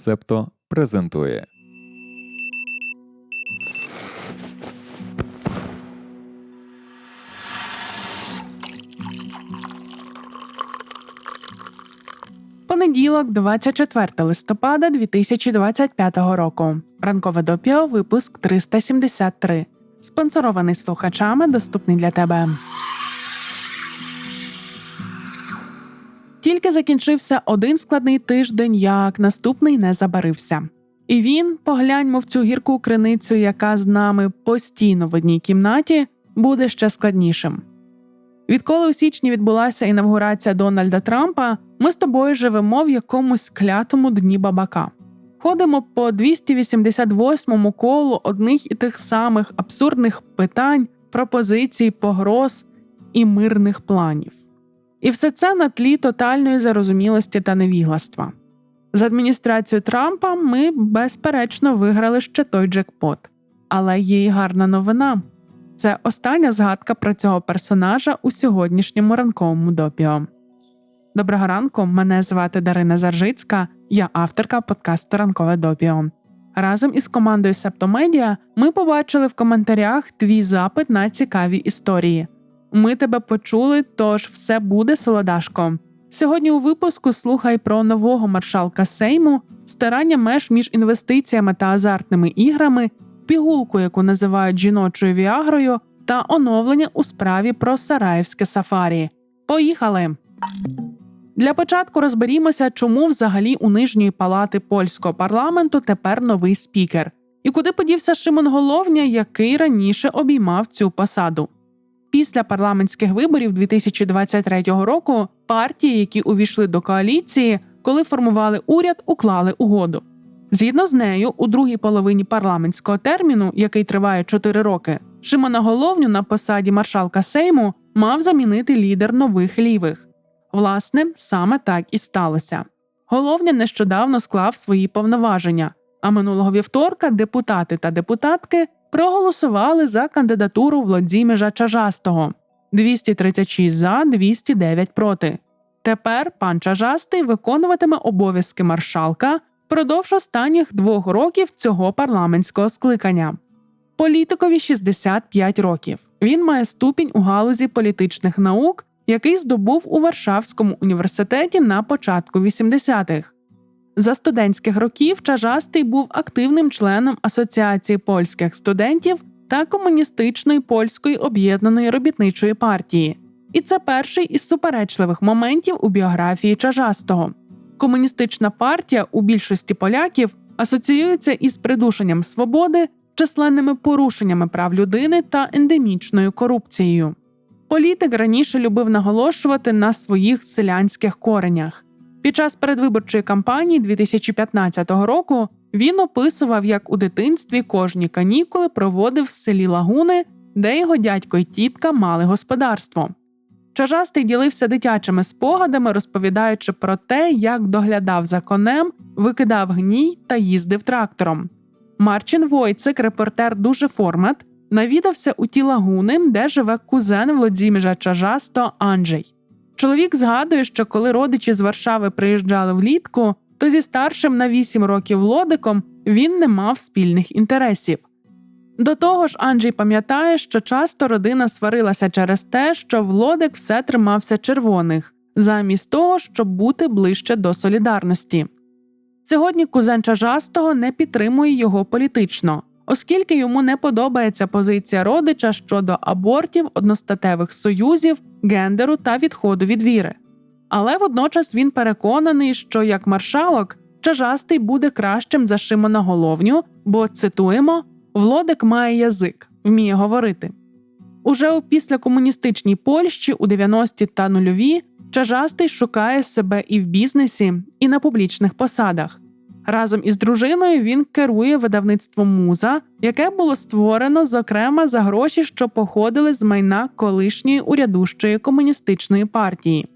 Септо презентує. Понеділок, 24 листопада 2025 року. Ранкове допіо, випуск 373. Спонсорований слухачами, доступний для тебе. Тільки закінчився один складний тиждень, як наступний не забарився. І він, погляньмо в цю гірку криницю, яка з нами постійно в одній кімнаті, буде ще складнішим. Відколи у січні відбулася інавгурація Дональда Трампа, ми з тобою живемо в якомусь клятому дні бабака. Ходимо по 288-му колу одних і тих самих абсурдних питань, пропозицій, погроз і мирних планів. І все це на тлі тотальної зарозумілості та невігластва. З адміністрацією Трампа ми, безперечно, виграли ще той джекпот. Але є й гарна новина. Це остання згадка про цього персонажа у сьогоднішньому ранковому допіо. Доброго ранку, мене звати Дарина Заржицька, я авторка подкасту Ранкове допіо. Разом із командою Септомедіа ми побачили в коментарях твій запит на цікаві історії. Ми тебе почули, тож все буде солодашко. Сьогодні у випуску слухай про нового маршалка Сейму, старання меж між інвестиціями та азартними іграми, пігулку, яку називають жіночою віагрою, та оновлення у справі про Сараївське сафарі. Поїхали! Для початку розберімося, чому взагалі у нижньої палати польського парламенту тепер новий спікер, і куди подівся Шимон Головня, який раніше обіймав цю посаду. Після парламентських виборів 2023 року партії, які увійшли до коаліції, коли формували уряд, уклали угоду. Згідно з нею, у другій половині парламентського терміну, який триває 4 роки, Шимона Головню на посаді маршалка Сейму мав замінити лідер нових лівих. Власне, саме так і сталося. Головня нещодавно склав свої повноваження, а минулого вівторка депутати та депутатки проголосували за кандидатуру Владіміжа Чажастого 236 за, 209 проти. Тепер пан Чажастий виконуватиме обов'язки маршалка впродовж останніх двох років цього парламентського скликання. Політикові 65 років. Він має ступінь у галузі політичних наук, який здобув у Варшавському університеті на початку 80-х. За студентських років Чажастий був активним членом Асоціації польських студентів та комуністичної польської об'єднаної робітничої партії. І це перший із суперечливих моментів у біографії Чажастого. Комуністична партія у більшості поляків асоціюється із придушенням свободи, численними порушеннями прав людини та ендемічною корупцією. Політик раніше любив наголошувати на своїх селянських коренях. Під час передвиборчої кампанії 2015 року він описував, як у дитинстві кожні канікули проводив в селі Лагуни, де його дядько й тітка мали господарство. Чажастий ділився дитячими спогадами, розповідаючи про те, як доглядав за конем, викидав гній та їздив трактором. Марчин Войцик, репортер дуже формат, навідався у ті лагуни, де живе кузен Володіміжа Чажасто Анджей. Чоловік згадує, що коли родичі з Варшави приїжджали влітку, то зі старшим на 8 років лодиком він не мав спільних інтересів. До того ж, Анджей пам'ятає, що часто родина сварилася через те, що Влодик все тримався червоних, замість того, щоб бути ближче до солідарності. Сьогодні кузен Чажастого не підтримує його політично, оскільки йому не подобається позиція родича щодо абортів, одностатевих союзів, гендеру та відходу від віри. Але водночас він переконаний, що як маршалок Чажастий буде кращим за Шимона Головню, бо цитуємо Влодик має язик, вміє говорити. Уже у післякомуністичній Польщі у 90-ті та нульові Чажастий шукає себе і в бізнесі, і на публічних посадах. Разом із дружиною він керує видавництвом муза, яке було створено зокрема за гроші, що походили з майна колишньої урядущої комуністичної партії.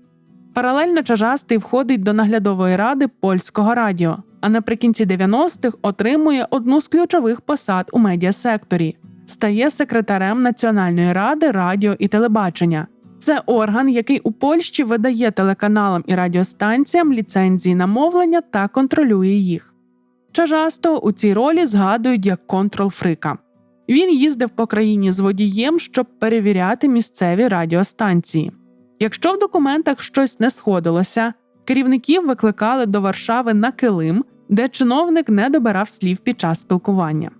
Паралельно Чажастий входить до наглядової ради польського радіо, а наприкінці 90-х отримує одну з ключових посад у медіасекторі, стає секретарем Національної ради радіо і телебачення. Це орган, який у Польщі видає телеканалам і радіостанціям ліцензії на мовлення та контролює їх. Чажастого у цій ролі згадують як контрол-фрика. Він їздив по країні з водієм, щоб перевіряти місцеві радіостанції. Якщо в документах щось не сходилося, керівників викликали до Варшави на килим, де чиновник не добирав слів під час спілкування.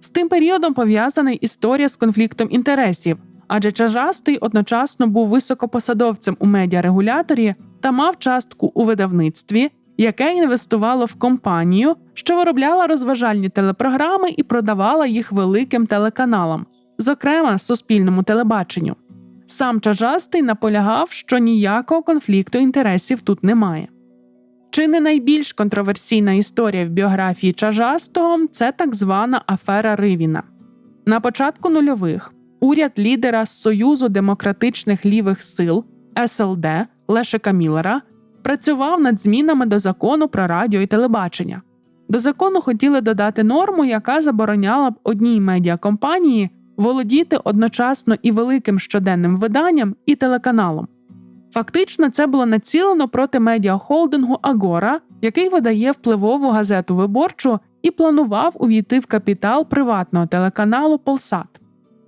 З тим періодом пов'язана історія з конфліктом інтересів, адже Чажастий одночасно був високопосадовцем у медіарегуляторі та мав частку у видавництві, яке інвестувало в компанію, що виробляла розважальні телепрограми і продавала їх великим телеканалам, зокрема Суспільному телебаченню. Сам Чажастий наполягав, що ніякого конфлікту інтересів тут немає. Чи не найбільш контроверсійна історія в біографії Чажастого це так звана афера Ривіна. На початку нульових уряд лідера Союзу демократичних лівих сил СЛД Лешика Міллера працював над змінами до закону про радіо і телебачення. До закону хотіли додати норму, яка забороняла б одній медіакомпанії володіти одночасно і великим щоденним виданням, і телеканалом. Фактично, це було націлено проти медіахолдингу Агора, який видає впливову газету виборчу і планував увійти в капітал приватного телеканалу Полсат.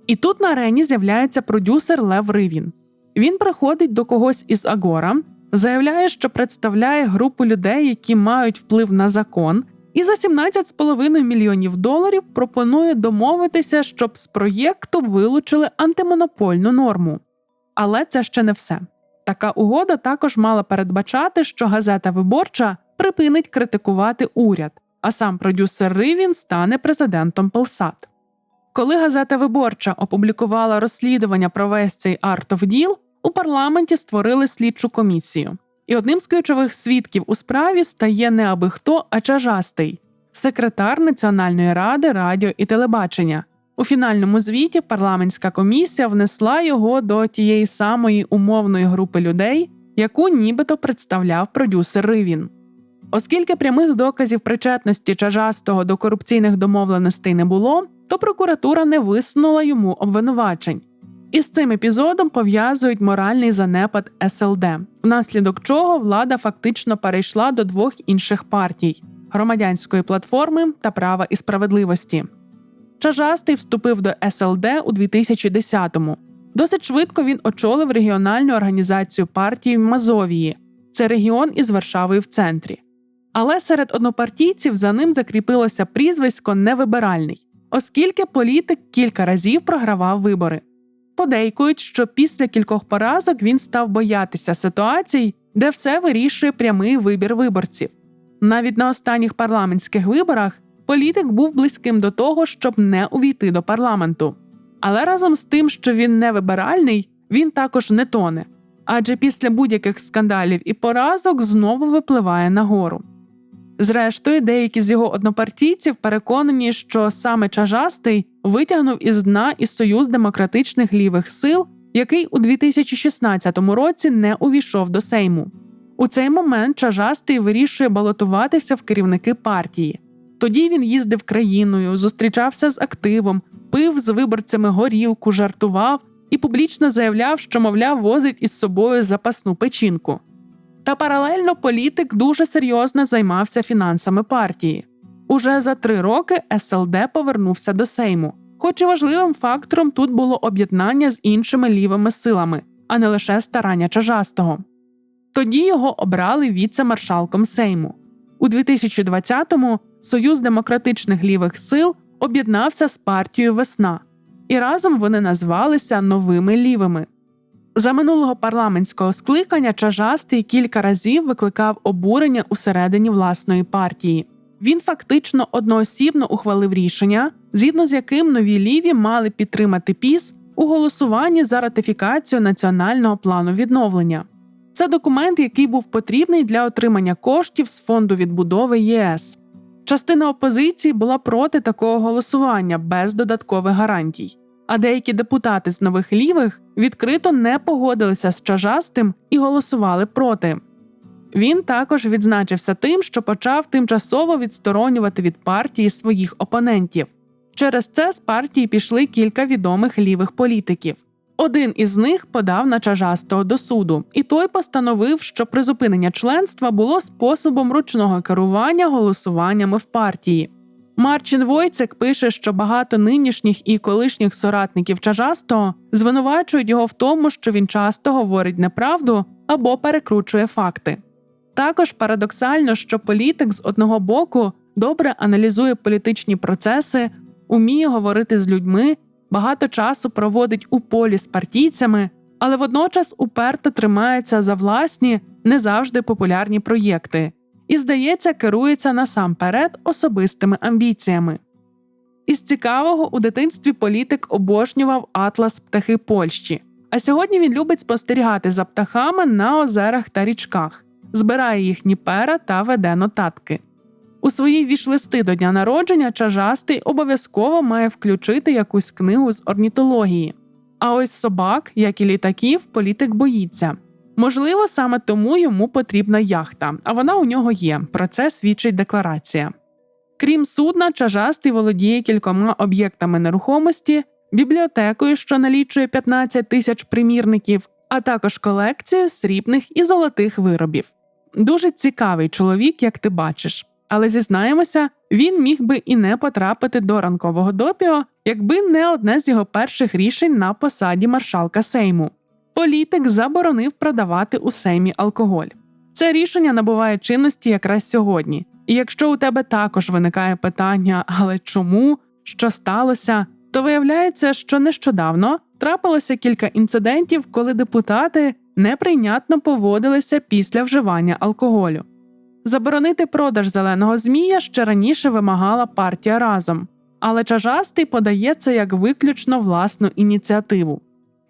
І тут на арені з'являється продюсер Лев Ривін. Він приходить до когось із Агора, заявляє, що представляє групу людей, які мають вплив на закон, і за 17,5 мільйонів доларів пропонує домовитися, щоб з проєкту вилучили антимонопольну норму. Але це ще не все. Така угода також мала передбачати, що газета виборча припинить критикувати уряд, а сам продюсер Ривін стане президентом Полсат. Коли газета Виборча опублікувала розслідування про весь цей Art of у парламенті створили слідчу комісію. І одним з ключових свідків у справі стає не аби хто, а чажастий секретар Національної ради радіо і телебачення. У фінальному звіті парламентська комісія внесла його до тієї самої умовної групи людей, яку нібито представляв продюсер Ривін. Оскільки прямих доказів причетності чажастого до корупційних домовленостей не було, то прокуратура не висунула йому обвинувачень. І з цим епізодом пов'язують моральний занепад СЛД, внаслідок чого влада фактично перейшла до двох інших партій громадянської платформи та права і справедливості. Чажастий вступив до СЛД у 2010-му. Досить швидко він очолив регіональну організацію партії в Мазовії. Це регіон із Варшавою в центрі. Але серед однопартійців за ним закріпилося прізвисько невибиральний, оскільки політик кілька разів програвав вибори. Подейкують, що після кількох поразок він став боятися ситуацій, де все вирішує прямий вибір виборців. Навіть на останніх парламентських виборах політик був близьким до того, щоб не увійти до парламенту. Але разом з тим, що він не вибиральний, він також не тоне, адже після будь-яких скандалів і поразок знову випливає нагору. Зрештою, деякі з його однопартійців переконані, що саме Чажастий витягнув із дна і Союз демократичних лівих сил, який у 2016 році не увійшов до Сейму. У цей момент Чажастий вирішує балотуватися в керівники партії. Тоді він їздив країною, зустрічався з активом, пив з виборцями горілку, жартував і публічно заявляв, що, мовляв, возить із собою запасну печінку. Та паралельно політик дуже серйозно займався фінансами партії. Уже за три роки СЛД повернувся до Сейму, хоч і важливим фактором тут було об'єднання з іншими лівими силами, а не лише старання Чажастого. Тоді його обрали віце-маршалком Сейму. У 2020-му Союз демократичних лівих сил об'єднався з партією Весна, і разом вони назвалися новими лівими. За минулого парламентського скликання Чажастий кілька разів викликав обурення усередині власної партії. Він фактично одноосібно ухвалив рішення, згідно з яким нові ліві мали підтримати піс у голосуванні за ратифікацію національного плану відновлення. Це документ, який був потрібний для отримання коштів з фонду відбудови ЄС. Частина опозиції була проти такого голосування без додаткових гарантій. А деякі депутати з нових лівих відкрито не погодилися з чажастим і голосували проти. Він також відзначився тим, що почав тимчасово відсторонювати від партії своїх опонентів. Через це з партії пішли кілька відомих лівих політиків. Один із них подав на чажастого до суду, і той постановив, що призупинення членства було способом ручного керування голосуваннями в партії. Марчин Войцек пише, що багато нинішніх і колишніх соратників Чажастого звинувачують його в тому, що він часто говорить неправду або перекручує факти. Також парадоксально, що політик з одного боку добре аналізує політичні процеси, уміє говорити з людьми, багато часу проводить у полі з партійцями, але водночас уперто тримається за власні, не завжди популярні проєкти і, здається, керується насамперед особистими амбіціями. Із цікавого у дитинстві політик обожнював атлас птахи Польщі, а сьогодні він любить спостерігати за птахами на озерах та річках, збирає їхні пера та веде нотатки. У свої вішлисти до дня народження чажастий обов'язково має включити якусь книгу з орнітології. А ось собак, як і літаків, політик боїться. Можливо, саме тому йому потрібна яхта, а вона у нього є. Про це свідчить декларація. Крім судна, чажастий володіє кількома об'єктами нерухомості, бібліотекою, що налічує 15 тисяч примірників, а також колекцією срібних і золотих виробів. Дуже цікавий чоловік, як ти бачиш. Але зізнаємося, він міг би і не потрапити до ранкового допіо, якби не одне з його перших рішень на посаді маршалка Сейму. Політик заборонив продавати у Сеймі алкоголь. Це рішення набуває чинності якраз сьогодні. І якщо у тебе також виникає питання, але чому, що сталося, то виявляється, що нещодавно трапилося кілька інцидентів, коли депутати неприйнятно поводилися після вживання алкоголю. Заборонити продаж зеленого змія ще раніше вимагала партія разом, але Чажастий подає це як виключно власну ініціативу.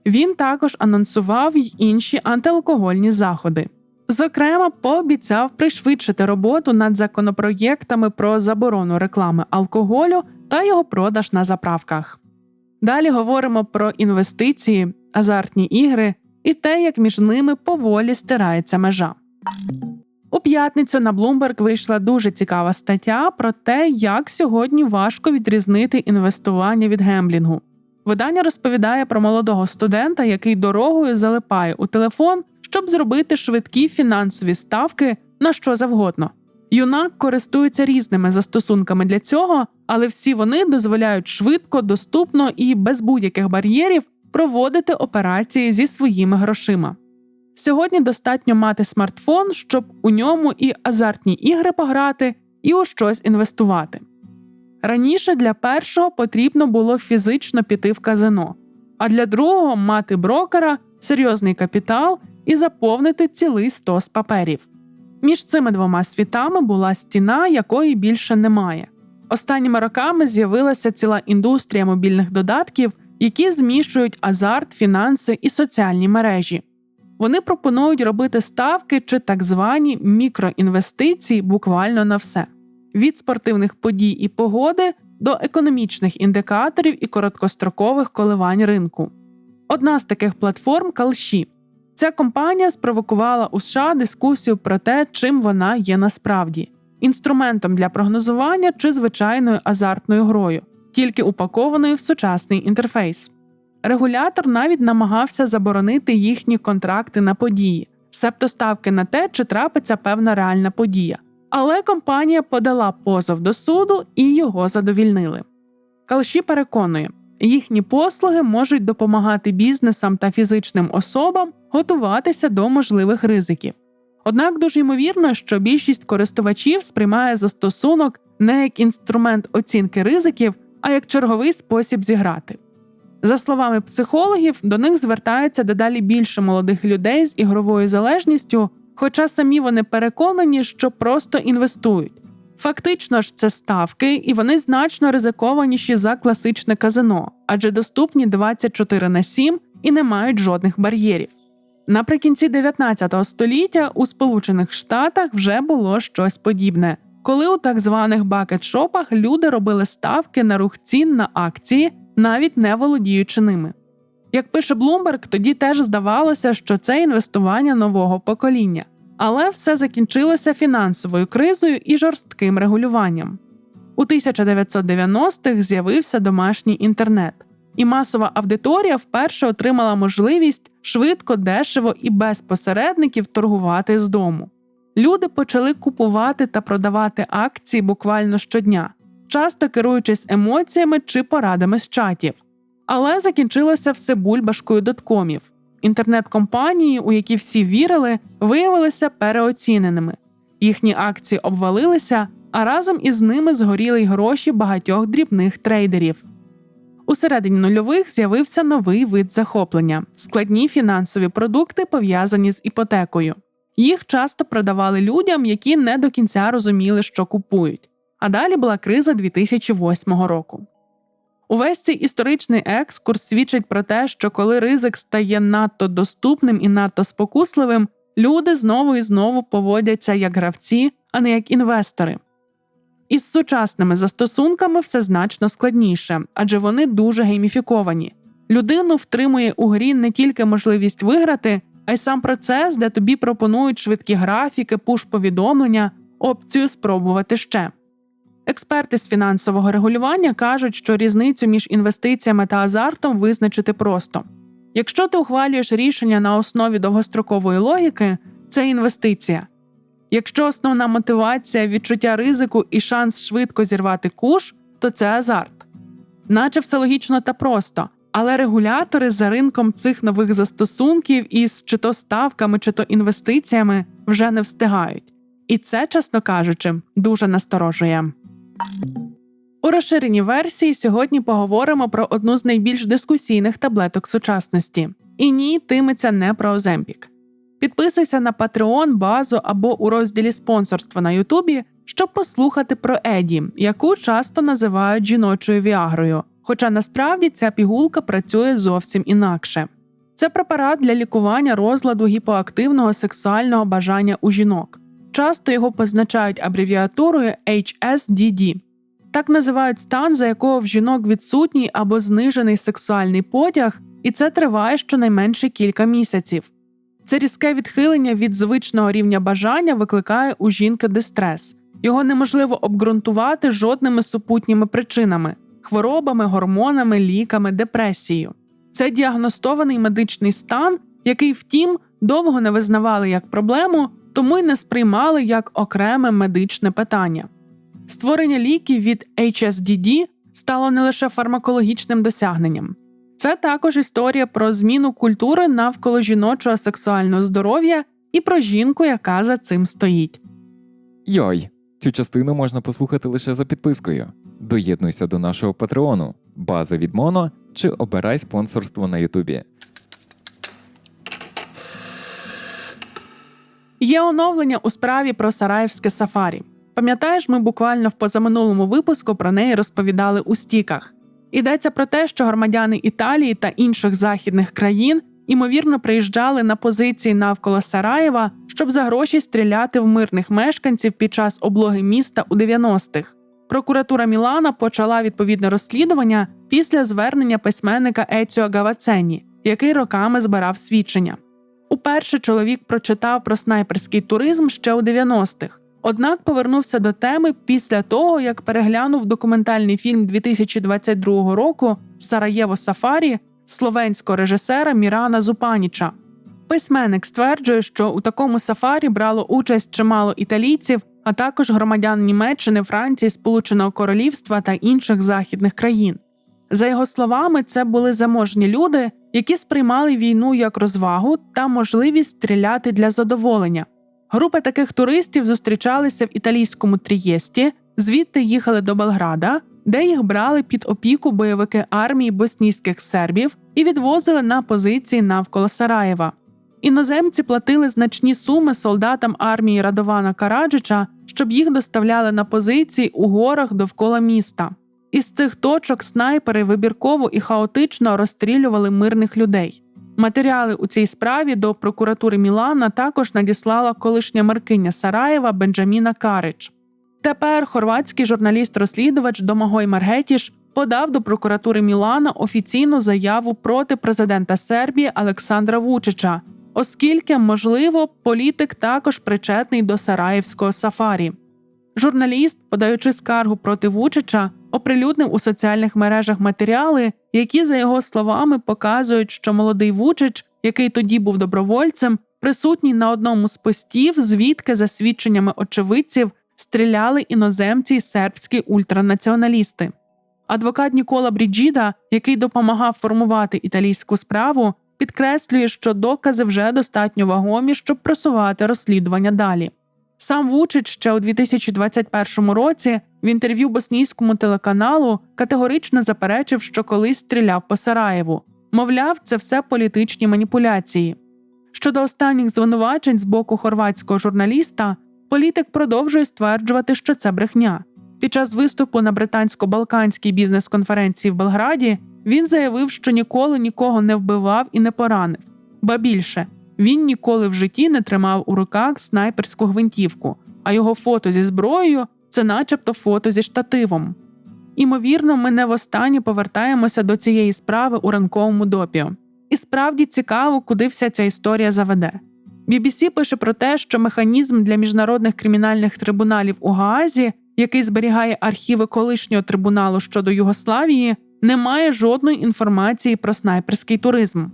Він також анонсував й інші антиалкогольні заходи. Зокрема, пообіцяв пришвидшити роботу над законопроєктами про заборону реклами алкоголю та його продаж на заправках. Далі говоримо про інвестиції, азартні ігри і те, як між ними поволі стирається межа. У п'ятницю на Bloomberg вийшла дуже цікава стаття про те, як сьогодні важко відрізнити інвестування від гемблінгу. Видання розповідає про молодого студента, який дорогою залипає у телефон, щоб зробити швидкі фінансові ставки на що завгодно. Юнак користується різними застосунками для цього, але всі вони дозволяють швидко, доступно і без будь-яких бар'єрів проводити операції зі своїми грошима. Сьогодні достатньо мати смартфон, щоб у ньому і азартні ігри пограти, і у щось інвестувати. Раніше для першого потрібно було фізично піти в казино, а для другого мати брокера, серйозний капітал і заповнити цілий стос паперів. Між цими двома світами була стіна, якої більше немає. Останніми роками з'явилася ціла індустрія мобільних додатків, які змішують азарт, фінанси і соціальні мережі. Вони пропонують робити ставки чи так звані мікроінвестиції буквально на все від спортивних подій і погоди до економічних індикаторів і короткострокових коливань ринку. Одна з таких платформ Калші. Ця компанія спровокувала у США дискусію про те, чим вона є насправді інструментом для прогнозування чи звичайною азартною грою, тільки упакованою в сучасний інтерфейс. Регулятор навіть намагався заборонити їхні контракти на події, себто ставки на те, чи трапиться певна реальна подія. Але компанія подала позов до суду і його задовільнили. Калші переконує, їхні послуги можуть допомагати бізнесам та фізичним особам готуватися до можливих ризиків. Однак дуже ймовірно, що більшість користувачів сприймає застосунок не як інструмент оцінки ризиків, а як черговий спосіб зіграти. За словами психологів, до них звертається дедалі більше молодих людей з ігровою залежністю, хоча самі вони переконані, що просто інвестують. Фактично ж, це ставки, і вони значно ризикованіші за класичне казино, адже доступні 24 на 7 і не мають жодних бар'єрів. Наприкінці 19 століття у Сполучених Штатах вже було щось подібне, коли у так званих бакет-шопах люди робили ставки на рух цін на акції, навіть не володіючи ними. Як пише Bloomberg, тоді теж здавалося, що це інвестування нового покоління, але все закінчилося фінансовою кризою і жорстким регулюванням. У 1990-х з'явився домашній інтернет. і масова аудиторія вперше отримала можливість швидко, дешево і без посередників торгувати з дому. Люди почали купувати та продавати акції буквально щодня, часто керуючись емоціями чи порадами з чатів. Але закінчилося все бульбашкою доткомів. Інтернет-компанії, у які всі вірили, виявилися переоціненими. Їхні акції обвалилися, а разом із ними згоріли й гроші багатьох дрібних трейдерів. У середині нульових з'явився новий вид захоплення складні фінансові продукти, пов'язані з іпотекою. Їх часто продавали людям, які не до кінця розуміли, що купують. А далі була криза 2008 року. Увесь цей історичний екскурс свідчить про те, що коли ризик стає надто доступним і надто спокусливим, люди знову і знову поводяться як гравці, а не як інвестори. Із сучасними застосунками все значно складніше, адже вони дуже гейміфіковані. Людину втримує у грі не тільки можливість виграти, а й сам процес, де тобі пропонують швидкі графіки, пуш-повідомлення, опцію спробувати ще. Експерти з фінансового регулювання кажуть, що різницю між інвестиціями та азартом визначити просто. Якщо ти ухвалюєш рішення на основі довгострокової логіки, це інвестиція. Якщо основна мотивація, відчуття ризику і шанс швидко зірвати куш, то це азарт. Наче все логічно та просто, але регулятори за ринком цих нових застосунків із чи то ставками, чи то інвестиціями вже не встигають. І це, чесно кажучи, дуже насторожує. У розширеній версії сьогодні поговоримо про одну з найбільш дискусійних таблеток сучасності. І ні, тиметься не про Оземпік. Підписуйся на Patreon, базу або у розділі спонсорства на Ютубі, щоб послухати про Еді, яку часто називають жіночою віагрою. Хоча насправді ця пігулка працює зовсім інакше. Це препарат для лікування розладу гіпоактивного сексуального бажання у жінок. Часто його позначають абревіатурою HSDD. Так називають стан, за якого в жінок відсутній або знижений сексуальний потяг, і це триває щонайменше кілька місяців. Це різке відхилення від звичного рівня бажання викликає у жінки дистрес. Його неможливо обґрунтувати жодними супутніми причинами хворобами, гормонами, ліками, депресією. Це діагностований медичний стан, який, втім, довго не визнавали як проблему, тому й не сприймали як окреме медичне питання. Створення ліків від HSDD стало не лише фармакологічним досягненням. Це також історія про зміну культури навколо жіночого сексуального здоров'я і про жінку, яка за цим стоїть. Йой, цю частину можна послухати лише за підпискою. Доєднуйся до нашого патреону, база від Моно чи обирай спонсорство на Ютубі. Є оновлення у справі про Сараївське сафарі. Пам'ятаєш, ми буквально в позаминулому випуску про неї розповідали у стіках. Йдеться про те, що громадяни Італії та інших західних країн ймовірно приїжджали на позиції навколо Сараєва, щоб за гроші стріляти в мирних мешканців під час облоги міста у 90-х. Прокуратура Мілана почала відповідне розслідування після звернення письменника Еціо Гавацені, який роками збирав свідчення. Уперше чоловік прочитав про снайперський туризм ще у 90-х, однак повернувся до теми після того, як переглянув документальний фільм 2022 року Сараєво Сафарі словенського режисера Мірана Зупаніча. Письменник стверджує, що у такому сафарі брало участь чимало італійців, а також громадян Німеччини, Франції, Сполученого Королівства та інших західних країн. За його словами, це були заможні люди, які сприймали війну як розвагу та можливість стріляти для задоволення. Групи таких туристів зустрічалися в італійському Трієсті, звідти їхали до Белграда, де їх брали під опіку бойовики армії боснійських сербів і відвозили на позиції навколо Сараєва. Іноземці платили значні суми солдатам армії Радована Караджича, щоб їх доставляли на позиції у горах довкола міста. Із цих точок снайпери вибірково і хаотично розстрілювали мирних людей. Матеріали у цій справі до прокуратури Мілана також надіслала колишня маркиня Сараєва Бенджаміна Карич. Тепер хорватський журналіст-розслідувач Домагой Маргетіш подав до прокуратури Мілана офіційну заяву проти президента Сербії Олександра Вучича, оскільки, можливо, політик також причетний до Сараївського сафарі. Журналіст, подаючи скаргу проти Вучича, оприлюднив у соціальних мережах матеріали, які, за його словами, показують, що молодий Вучич, який тоді був добровольцем, присутній на одному з постів, звідки, за свідченнями очевидців, стріляли іноземці й сербські ультранаціоналісти. Адвокат Нікола Бріджіда, який допомагав формувати італійську справу, підкреслює, що докази вже достатньо вагомі, щоб просувати розслідування далі. Сам Вучич ще у 2021 році в інтерв'ю боснійському телеканалу категорично заперечив, що колись стріляв по Сараєву. Мовляв, це все політичні маніпуляції. Щодо останніх звинувачень з боку хорватського журналіста, політик продовжує стверджувати, що це брехня. Під час виступу на британсько-балканській бізнес-конференції в Белграді він заявив, що ніколи нікого не вбивав і не поранив. Ба більше, він ніколи в житті не тримав у руках снайперську гвинтівку, а його фото зі зброєю це, начебто, фото зі штативом. Імовірно, ми не востаннє повертаємося до цієї справи у ранковому допіо. І справді цікаво, куди вся ця історія заведе. BBC пише про те, що механізм для міжнародних кримінальних трибуналів у Гаазі, який зберігає архіви колишнього трибуналу щодо Югославії, не має жодної інформації про снайперський туризм.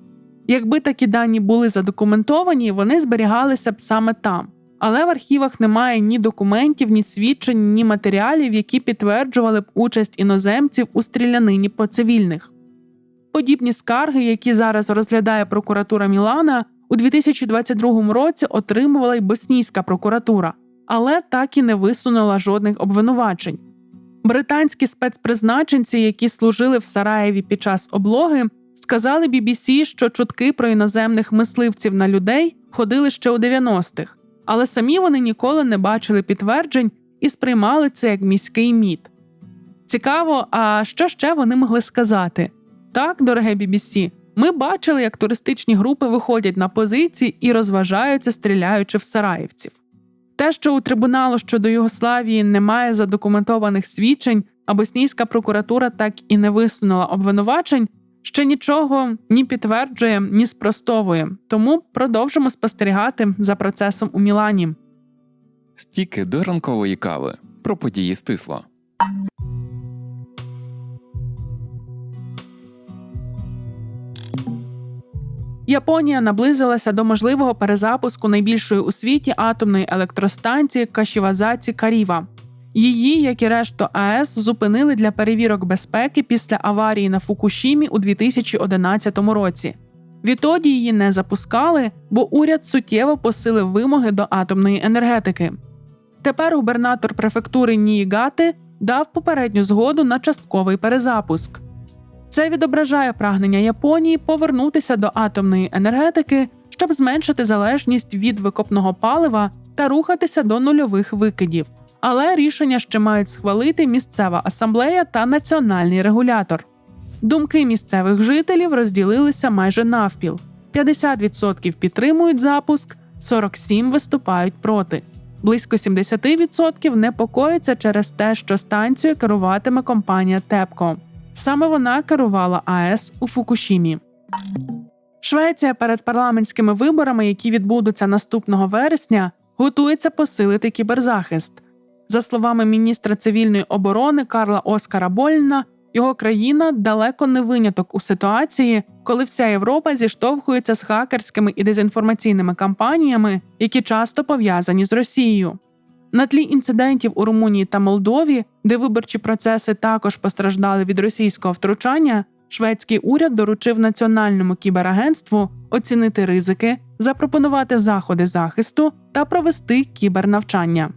Якби такі дані були задокументовані, вони зберігалися б саме там. Але в архівах немає ні документів, ні свідчень, ні матеріалів, які підтверджували б участь іноземців у стрілянині по цивільних. Подібні скарги, які зараз розглядає прокуратура Мілана, у 2022 році отримувала й боснійська прокуратура, але так і не висунула жодних обвинувачень. Британські спецпризначенці, які служили в Сараєві під час облоги, сказали BBC, що чутки про іноземних мисливців на людей ходили ще у 90-х, але самі вони ніколи не бачили підтверджень і сприймали це як міський міт. Цікаво, а що ще вони могли сказати? Так, дороге BBC, ми бачили, як туристичні групи виходять на позиції і розважаються, стріляючи в сараївців. Те, що у трибуналу щодо Югославії немає задокументованих свідчень, а боснійська прокуратура так і не висунула обвинувачень, ще нічого ні підтверджує, ні спростовує. Тому продовжимо спостерігати за процесом у Мілані. Стіки до ранкової кави про події стисло. Японія наблизилася до можливого перезапуску найбільшої у світі атомної електростанції Кашівазаці Каріва. Її, як і решту АЕС, зупинили для перевірок безпеки після аварії на Фукушімі у 2011 році. Відтоді її не запускали, бо уряд суттєво посилив вимоги до атомної енергетики. Тепер губернатор префектури Ніїгати дав попередню згоду на частковий перезапуск. Це відображає прагнення Японії повернутися до атомної енергетики, щоб зменшити залежність від викопного палива та рухатися до нульових викидів. Але рішення ще мають схвалити місцева асамблея та національний регулятор. Думки місцевих жителів розділилися майже навпіл: 50% підтримують запуск, 47% виступають проти. Близько 70% непокоїться через те, що станцію керуватиме компанія ТЕПКО. Саме вона керувала АЕС у Фукушімі. Швеція перед парламентськими виборами, які відбудуться наступного вересня, готується посилити кіберзахист. За словами міністра цивільної оборони Карла Оскара Больна, його країна далеко не виняток у ситуації, коли вся Європа зіштовхується з хакерськими і дезінформаційними кампаніями, які часто пов'язані з Росією. На тлі інцидентів у Румунії та Молдові, де виборчі процеси також постраждали від російського втручання, шведський уряд доручив національному кіберагентству оцінити ризики, запропонувати заходи захисту та провести кібернавчання.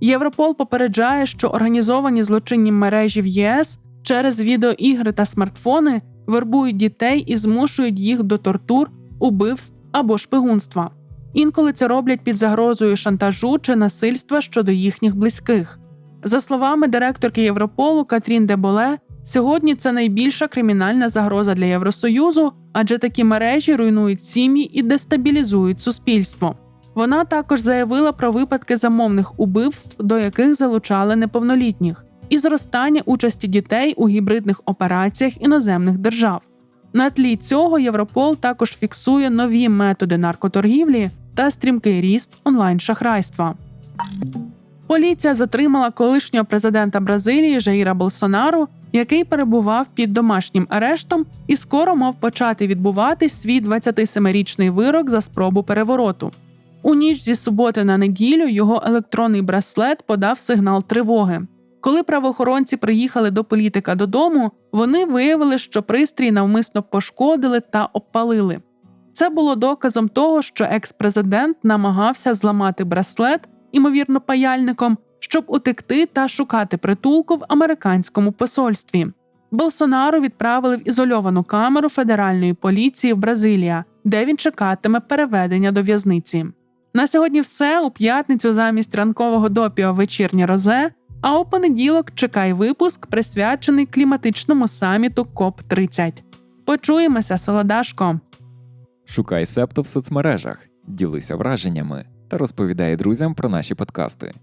Європол попереджає, що організовані злочинні мережі в ЄС через відеоігри та смартфони вербують дітей і змушують їх до тортур, убивств або шпигунства. Інколи це роблять під загрозою шантажу чи насильства щодо їхніх близьких. За словами директорки Європолу Катрін Деболе, сьогодні це найбільша кримінальна загроза для Євросоюзу, адже такі мережі руйнують сім'ї і дестабілізують суспільство. Вона також заявила про випадки замовних убивств, до яких залучали неповнолітніх, і зростання участі дітей у гібридних операціях іноземних держав. На тлі цього Європол також фіксує нові методи наркоторгівлі та стрімкий ріст онлайн-шахрайства. Поліція затримала колишнього президента Бразилії Жаїра Болсонару, який перебував під домашнім арештом і скоро мав почати відбувати свій 27-річний вирок за спробу перевороту. У ніч зі суботи на неділю його електронний браслет подав сигнал тривоги. Коли правоохоронці приїхали до політика додому, вони виявили, що пристрій навмисно пошкодили та обпалили. Це було доказом того, що екс-президент намагався зламати браслет, імовірно, паяльником, щоб утекти та шукати притулку в американському посольстві. Болсонару відправили в ізольовану камеру федеральної поліції в Бразилія, де він чекатиме переведення до в'язниці. На сьогодні все у п'ятницю замість ранкового допіо вечірнє розе. А у понеділок чекай випуск, присвячений кліматичному саміту КОП 30 Почуємося, солодашко! Шукай септо в соцмережах, ділися враженнями та розповідай друзям про наші подкасти.